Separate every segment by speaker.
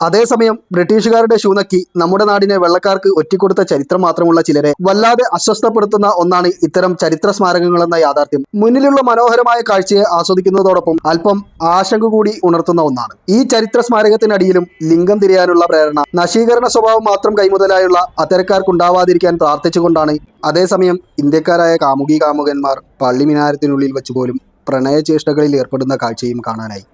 Speaker 1: അതേസമയം ബ്രിട്ടീഷുകാരുടെ ഷൂനക്കി നമ്മുടെ നാടിനെ വെള്ളക്കാർക്ക് ഒറ്റിക്കൊടുത്ത ചരിത്രം മാത്രമുള്ള ചിലരെ വല്ലാതെ അസ്വസ്ഥപ്പെടുത്തുന്ന ഒന്നാണ് ഇത്തരം ചരിത്ര സ്മാരകങ്ങളെന്ന യാഥാർത്ഥ്യം. മുന്നിലുള്ള മനോഹരമായ കാഴ്ചയെ ആസ്വദിക്കുന്നതോടൊപ്പം അല്പം ആശങ്ക കൂടി ഉണർത്തുന്ന ഒന്നാണ്. ഈ ചരിത്ര സ്മാരകത്തിനടിയിലും ലിംഗം തിരിയാനുള്ള പ്രേരണ നശീകരണ സ്വഭാവം മാത്രം കൈമുതലായുള്ള അത്തരക്കാർക്കുണ്ടാവാതിരിക്കാൻ പ്രാർത്ഥിച്ചുകൊണ്ടാണ്. അതേസമയം ഇന്ത്യക്കാരായ കാമുകി കാമുകന്മാർ പള്ളിമിനാരത്തിനുള്ളിൽ വെച്ച് പോലും പ്രണയചേഷ്ടകളിൽ ഏർപ്പെടുന്ന കാഴ്ചയും കാണാനായി.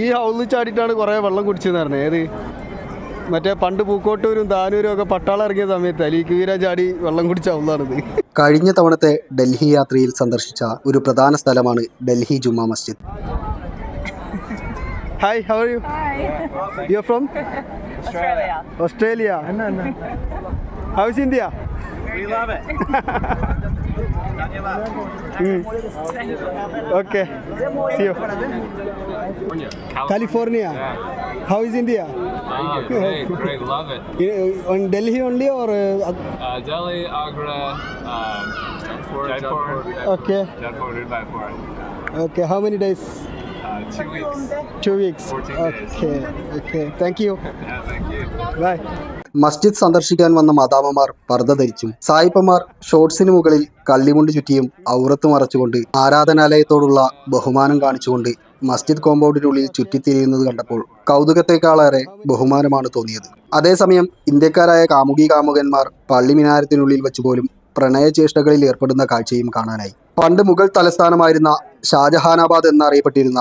Speaker 2: ഈ ഹൗസിൽ ചാടിയിട്ടാണ് കുറേ വെള്ളം കുടിച്ചെന്ന് പറഞ്ഞത്. ഏത്? മറ്റേ പണ്ട് പൂക്കോട്ടൂരും താനൂരും ഒക്കെ പട്ടാളം ഇറങ്ങിയ സമയത്ത് അലീക്ക് ചാടി വെള്ളം കുടിച്ച ഹൗസാണിത്
Speaker 1: കഴിഞ്ഞ തവണത്തെ ഡൽഹി യാത്രയിൽ സന്ദർശിച്ച ഒരു പ്രധാന സ്ഥലമാണ് Delhi Juma Masjid.
Speaker 2: Hi how are you you are from Australia Australia how's India
Speaker 3: We love it.
Speaker 2: Hmm. Okay. See you. California. How is
Speaker 4: India? Oh, great, great, love it.
Speaker 2: In, on Delhi only or?
Speaker 4: Uh, uh, Delhi, Agra, um, Jaipur,
Speaker 2: Jaipur,
Speaker 4: Jaipur. Okay.
Speaker 2: Jaipur, Jaipur. Okay, how many days?
Speaker 4: Uh, two weeks.
Speaker 2: Two weeks.
Speaker 4: 14 okay. days.
Speaker 2: Okay, okay. Thank you.
Speaker 4: yeah, thank you.
Speaker 2: Bye.
Speaker 1: Masjid സന്ദർശിക്കാൻ വന്ന മാതാമമാർ പർദ്ദ ധരിച്ചും സായിപ്പമാർ ഷോർട്സിന് മുകളിൽ കള്ളിമുണ്ട് ചുറ്റിയും ഔറത്ത് മറച്ചുകൊണ്ട് ആരാധനാലയത്തോടുള്ള ബഹുമാനം കാണിച്ചുകൊണ്ട് മസ്ജിദ് കോമ്പൗണ്ടിനുള്ളിൽ ചുറ്റിത്തിരിയുന്നത് കണ്ടപ്പോൾ കൗതുകത്തെക്കാളേറെ ബഹുമാനമാണ് തോന്നിയത്. അതേസമയം ഇന്ത്യക്കാരായ കാമുകി കാമുകന്മാർ പള്ളിമിനാരത്തിനുള്ളിൽ വെച്ച് പോലും പ്രണയചേഷ്ടകളിൽ ഏർപ്പെടുന്ന കാഴ്ചയും കാണാനായി. പണ്ട് മുഗൾ തലസ്ഥാനമായിരുന്ന ഷാജഹാനാബാദ് എന്നറിയപ്പെട്ടിരുന്ന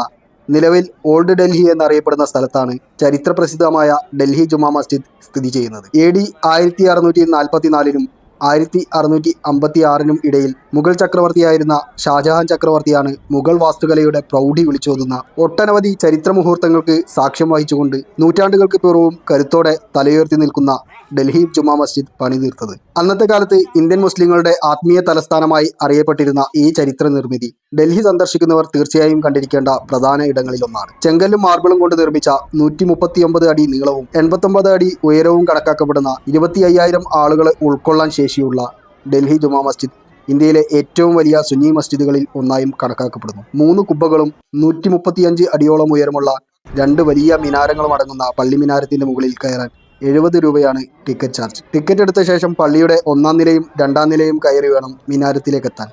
Speaker 1: നിലവിൽ ഓൾഡ് ഡൽഹി എന്നറിയപ്പെടുന്ന സ്ഥലത്താണ് ചരിത്രപ്രസിദ്ധമായ ഡൽഹി ജുമാ മസ്ജിദ് സ്ഥിതി ചെയ്യുന്നത്. എ ഡി ആയിരത്തി അറുന്നൂറ്റി നാൽപ്പത്തിനാലിനും ആയിരത്തി അറുന്നൂറ്റി അമ്പത്തി ആറിനും ഇടയിൽ മുഗൾ ചക്രവർത്തിയായിരുന്ന ഷാജഹാൻ ചക്രവർത്തിയാണ് മുഗൾ വാസ്തുകലയുടെ പ്രൗഢി വിളിച്ചോതുന്ന. ഒട്ടനവധി ചരിത്ര മുഹൂർത്തങ്ങൾക്ക് സാക്ഷ്യം വഹിച്ചുകൊണ്ട് നൂറ്റാണ്ടുകൾക്ക് പൂർവം കരുത്തോടെ തലയുയർത്തി നിൽക്കുന്ന ഡൽഹി ജുമാ മസ്ജിദ് പണിതീർത്തത് അന്നത്തെ കാലത്ത് ഇന്ത്യൻ മുസ്ലിങ്ങളുടെ ആത്മീയ തലസ്ഥാനമായി അറിയപ്പെട്ടിരുന്ന ഈ ചരിത്ര നിർമ്മിതി ഡൽഹി സന്ദർശിക്കുന്നവർ തീർച്ചയായും കണ്ടിരിക്കേണ്ട പ്രധാന ഇടങ്ങളിലൊന്നാണ്. ചെങ്കല്ലും മാർബിളും കൊണ്ട് നിർമ്മിച്ച നൂറ്റി മുപ്പത്തിയൊമ്പത് അടി നീളവും എൺപത്തൊമ്പത് അടി ഉയരവും കണക്കാക്കപ്പെടുന്ന ഇരുപത്തി അയ്യായിരം ആളുകളെ ഉൾക്കൊള്ളാൻ ശേഷിയുള്ള ഡൽഹി ജുമാ മസ്ജിദ് ഇന്ത്യയിലെ ഏറ്റവും വലിയ സുന്നി മസ്ജിദുകളിൽ ഒന്നായും കണക്കാക്കപ്പെടുന്നു. മൂന്ന് കുബ്ബകളും നൂറ്റി മുപ്പത്തിയഞ്ച് അടിയോളം ഉയരമുള്ള രണ്ട് വലിയ മിനാരങ്ങളും അടങ്ങുന്ന പള്ളി മിനാരത്തിന്റെ മുകളിൽ കയറാൻ എഴുപത് രൂപയാണ് ടിക്കറ്റ് ചാർജ്. ടിക്കറ്റ് എടുത്ത ശേഷം പള്ളിയുടെ ഒന്നാം നിലയും രണ്ടാം നിലയും കയറി വേണം മിനാരത്തിലേക്ക് എത്താൻ.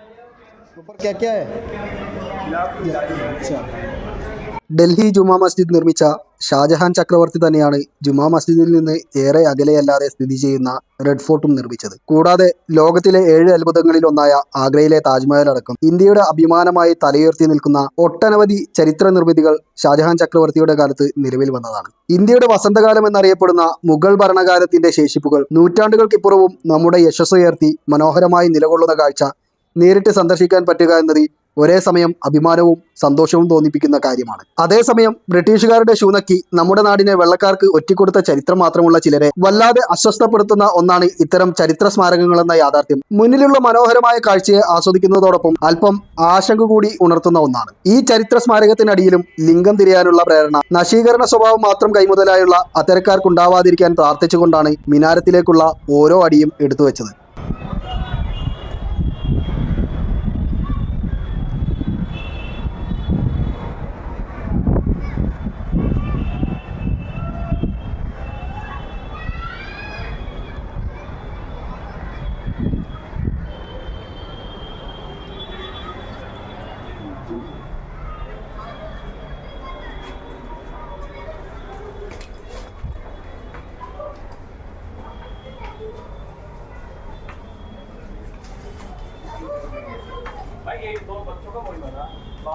Speaker 1: ഡൽഹി ജുമാ മസ്ജിദ് നിർമ്മിച്ച ഷാജഹാൻ ചക്രവർത്തി തന്നെയാണ് ജുമാ മസ്ജിദിൽ നിന്ന് ഏറെ അകലെയല്ലാതെ സ്ഥിതി ചെയ്യുന്ന റെഡ് ഫോർട്ടും നിർമ്മിച്ചത്. കൂടാതെ ലോകത്തിലെ ഏഴ് അത്ഭുതങ്ങളിൽ ഒന്നായ ആഗ്രയിലെ താജ്മഹൽ അടക്കം ഇന്ത്യയുടെ അഭിമാനമായി തലയുയർത്തി നിൽക്കുന്ന ഒട്ടനവധി ചരിത്ര നിർമ്മിതികൾ ഷാജഹാൻ ചക്രവർത്തിയുടെ കാലത്ത് നിലവിൽ വന്നതാണ്. ഇന്ത്യയുടെ വസന്തകാലം എന്നറിയപ്പെടുന്ന മുഗൾ ഭരണകാലത്തിന്റെ ശേഷിപ്പുകൾ നൂറ്റാണ്ടുകൾക്കിപ്പുറവും നമ്മുടെ യശസ്സുയർത്തി മനോഹരമായി നിലകൊള്ളുന്ന കാഴ്ച നേരിട്ട് സന്ദർശിക്കാൻ പറ്റുക എന്നത് ഒരേ സമയം അഭിമാനവും സന്തോഷവും തോന്നിപ്പിക്കുന്ന കാര്യമാണ്. അതേസമയം ബ്രിട്ടീഷുകാരുടെ ശൂനക്കി നമ്മുടെ നാടിനെ വെള്ളക്കാർക്ക് ഒറ്റിക്കൊടുത്ത ചരിത്രം മാത്രമുള്ള ചിലരെ വല്ലാതെ അസ്വസ്ഥപ്പെടുത്തുന്ന ഒന്നാണ് ഇത്തരം ചരിത്ര സ്മാരകങ്ങളെന്ന യാഥാർത്ഥ്യം. മുന്നിലുള്ള മനോഹരമായ കാഴ്ചയെ ആസ്വദിക്കുന്നതോടൊപ്പം അല്പം ആശങ്ക കൂടി ഉണർത്തുന്ന ഒന്നാണ്. ഈ ചരിത്ര സ്മാരകത്തിനടിയിലും ലിംഗം തിരിയാനുള്ള പ്രേരണ നശീകരണ സ്വഭാവം മാത്രം കൈമുതലായുള്ള അത്തരക്കാർക്കുണ്ടാവാതിരിക്കാൻ പ്രാർത്ഥിച്ചുകൊണ്ടാണ് മിനാരത്തിലേക്കുള്ള ഓരോ അടിയും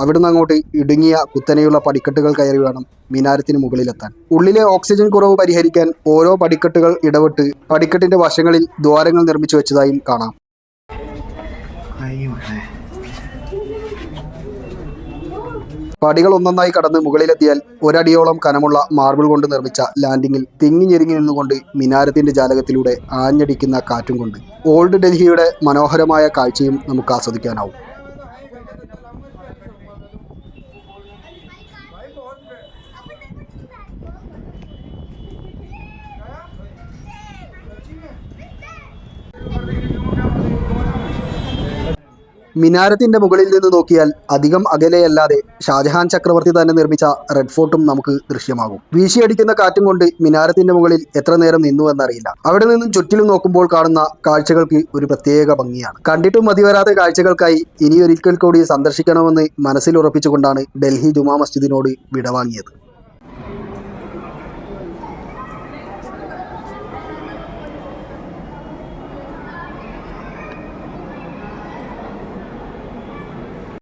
Speaker 1: അവിടുന്ന് അങ്ങോട്ട് ഇടുങ്ങിയ കുത്തനെയുള്ള പടിക്കെട്ടുകൾ കയറി വേണം മിനാരത്തിന് മുകളിലെത്താൻ. ഉള്ളിലെ ഓക്സിജൻ കുറവ് പരിഹരിക്കാൻ ഓരോ പടിക്കെട്ടുകൾ ഇടവിട്ട് പടിക്കെട്ടിന്റെ വശങ്ങളിൽ ദ്വാരങ്ങൾ നിർമ്മിച്ചു വെച്ചതായും കാണാം. പടികൾ ഒന്നൊന്നായി കടന്ന് മുകളിലെത്തിയാൽ ഒരടിയോളം കനമുള്ള മാർബിൾ കൊണ്ട് നിർമ്മിച്ച ലാൻഡിങ്ങിൽ തിങ്ങി ഞെരുങ്ങി നിന്നുകൊണ്ട് മിനാരത്തിന്റെ ജാലകത്തിലൂടെ ആഞ്ഞടിക്കുന്ന കാറ്റും കൊണ്ട് ഓൾഡ് ഡൽഹിയുടെ മനോഹരമായ കാഴ്ചയും നമുക്ക് ആസ്വദിക്കാനാവും. മിനാരത്തിന്റെ മുകളിൽ നിന്ന് നോക്കിയാൽ അധികം അകലെയല്ലാതെ ഷാജഹാൻ ചക്രവർത്തി തന്നെ നിർമ്മിച്ച റെഡ് ഫോർട്ടും നമുക്ക് ദൃശ്യമാകും. വീശിയടിക്കുന്ന കാറ്റും കൊണ്ട് മിനാരത്തിന്റെ മുകളിൽ എത്ര നേരം നിന്നു എന്നറിയില്ല. അവിടെ നിന്നും ചുറ്റിലും നോക്കുമ്പോൾ കാണുന്ന കാഴ്ചകൾക്ക് ഒരു പ്രത്യേക ഭംഗിയാണ്. കണ്ടിട്ടും മതിവരാത്ത കാഴ്ചകൾക്കായി ഇനിയൊരിക്കൽ കൂടി സന്ദർശിക്കണമെന്ന് മനസ്സിൽ ഉറപ്പിച്ചുകൊണ്ടാണ് ഡൽഹി ജുമാ മസ്ജിദിനോട് വിടവാങ്ങിയത്.